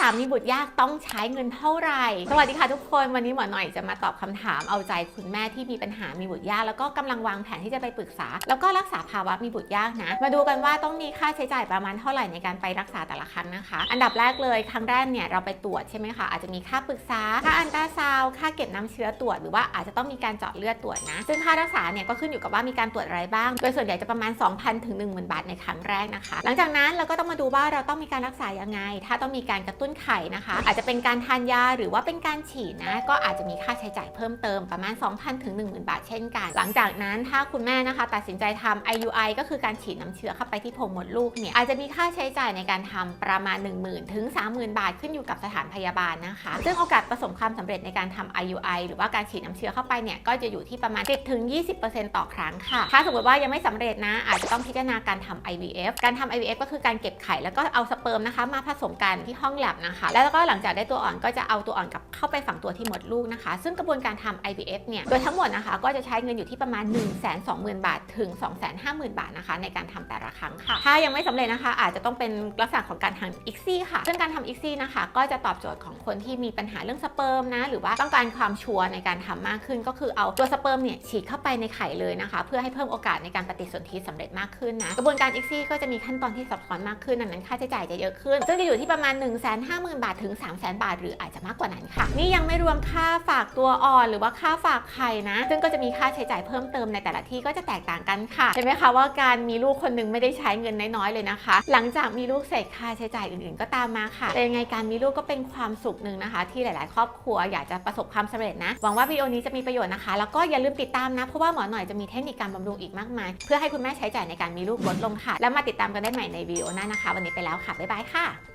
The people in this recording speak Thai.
ษามีบุตรยากต้องใช้เงินเท่าไหร่ สวัสดีค่ะทุกคน วันนี้หมอหน่อยจะมาตอบคำถามเอาใจคุณแม่ที่มีปัญหามีบุตรยาก แล้วก็กำลังวางแผนที่จะไปปรึกษา แล้วก็รักษาภาวะมีบุตรยากนะ มาดูกันว่าต้องมีค่าใช้จ่ายประมาณเท่าไหร่ในการไปรักษาแต่ละครั้งนะคะ อันดับแรกเลยครั้งแรกเนี่ยเราไปตรวจใช่ไหมคะอาจจะมีค่าปรึกษา ค่าอันตราซาวค่าเก็บน้ำเชื้อตรวจ หรือว่าอาจจะต้องมีการเจาะเลือดตรวจนะ ซึ่งค่ารักษาเนี่ยก็ขึ้นอยู่กับว่ามีการตรวจอะไรบ้าง โดยส่วนใหญ่จะประมาณ 2,000ถึง10,000 บาทในครั้งแรกนะคะ หลังจากนั้นเราก็ต้องมาดูว่าเราต้องมีการรักษายังไง ถ้าต้องมีการกระตุ้นไข่นะคะ อาจจะเป็นการทานยาหรือว่าเป็นการฉีดนะ ก็อาจจะมีค่าใช้จ่ายเพิ่มเติมประมาณ 2,000ถึง10,000 บาทเช่นกัน หลังจากนั้นถ้าคุณแม่นะคะ ตัดสินใจทำ IUI ก็คือการฉีดน้ำเชื้อเข้าไปที่โพรงมดลูกเนี่ยอาจจะมีค่าใช้จ่ายในการทำประมาณ 10,000ถึง30,000 บาทขึ้นอยู่กับสถานพยาบาลนะคะ ซึ่งโอกาสประสบความสำเร็จในการทำ IUI หรือว่าการฉีดน้ำเชื้อเข้าไปเนี่ยก็จะอยู่ที่ประมาณ 10ถึง20%ต่อครั้งค่ะ ถ้าสมมติว่ายังไม่สำเร็จนะ อาจจะต้องพิจารณาการทำ IVF การทำ IVF ก็คือการเก็บไข่แล้วก็เอาสเปิร์มนะคะ มาผสมกันที่ห้องแลบนะคะ แล้วก็หลังจากได้ตัวอ่อนก็จะเอาตัวอ่อนกลับเข้าไปฝังตัวที่มดลูกนะคะ ซึ่งกระบวนการทำ IVF เนี่ย โดยทั้งหมดนะคะก็จะใช้เงินอยู่ที่ประมาณ 1 2 0 0 0 0 บาทถึง 250,000 บาทนะคะ ในการทำแต่ละครั้งค่ะ ถ้ายังไม่สำเร็จนะคะ อาจจะต้องเป็นลักษณะของการทำ ICSI ค่ะ ซึ่งการทำ ICSI นะคะ ก็จะตอบโจทย์ของคนที่มีปัญหาเรื่องสเปิร์มนะ หรือว่าต้องการความชัวร์ในการทำมากขึ้น ก็คือเอาตัวสเปิร์มเนี่ยฉีดเข้าไปในไข่เลยนะคะ เพื่อให้เพิ่มโอกาสในการปฏิสนธิสำเร็จมากขึ้นนะ กระบวนการ ICSI ก็จะมีขั้นตอนที่ซับซ้อนมากขึ้นดังนั้นค่าใช้จ่ายจะเยอะขึ้น ซึ่งจะอยู่ที่ประมาณ 1 5 0 0 0 0 บาทถึง 3 0 0 0 0 0 บาท หรืออาจจะมากกว่านั้นค่ะ นี่ยังไม่รวมค่าฝากตัวอ่อนหรือว่าค่าฝากไข่นะ ซึ่งก็จะมีค่าใช้จ่ายเพิ่มเติมในแต่ละที่ก็จะแตกต่างกันค่ะเห็นไหมคะว่าการมีลูกคนหนึงไม่ได้ใช้เงินน้อยๆเลยนะคะ หลังจากมีลูกเสร็จค่าใช้จ่ายอื่นๆ ก็ตามมาค่ะแต่ยังไงการมีลูกก็เป็นความสุขหนึ่งนะคะ ที่หลาย ๆ ครอบครัวอยากจะประสบความสำเร็จนะหวังว่าวิดีโอนี้จะมีประโยชน์นะคะ แล้วก็อย่าลืมติดตามนะเพราะว่าหมอหน่อยจะมีเทคนิคการบำรุงอีกมากมาย เพื่อให้คุณแม่ใช้จ่ายในการมีลูกลดลงค่ะ แล้วมาติดตามกันได้ใหม่ในวิดีโอหน้านะคะ วันนี้ไปแล้วค่ะบ๊ายบายค่ะ